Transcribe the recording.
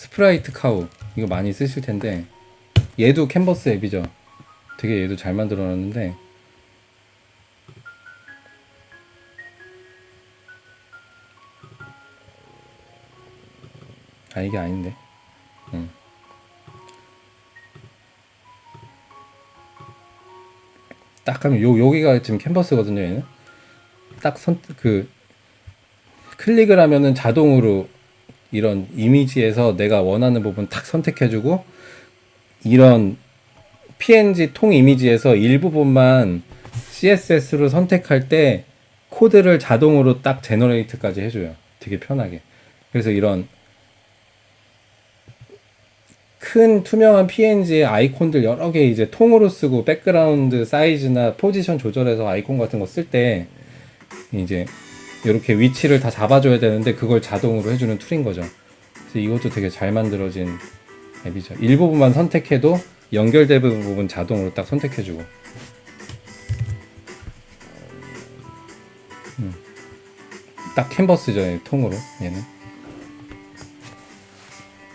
스프라이트 카우 이거 많이 쓰실 텐데 얘도 캔버스 앱이죠. 되게 얘도 잘 만들어 놨는데 아 이게 아닌데. 음. 딱 하면 요 여기가 지금 캔버스거든요. 얘는 딱 선 그 클릭을 하면은 자동으로 이런 이미지에서 내가 원하는 부분 탁 선택해주고 이런 PNG 통 이미지에서 일부분만 CSS로 선택할 때 코드를 자동으로 딱 제너레이트까지 해줘요. 되게 편하게. 그래서 이런 큰 투명한 PNG의 아이콘들 여러 개 이제 통으로 쓰고 백그라운드 사이즈나 포지션 조절해서 아이콘 같은 거 쓸 때 이제 이렇게 위치를 다 잡아줘야 되는데 그걸 자동으로 해주는 툴인 거죠. 그래서 이것도 되게 잘 만들어진 앱이죠. 일부분만 선택해도 연결되는 부분 자동으로 딱 선택해주고. 음. 딱 캔버스죠, 얘 통으로 얘는.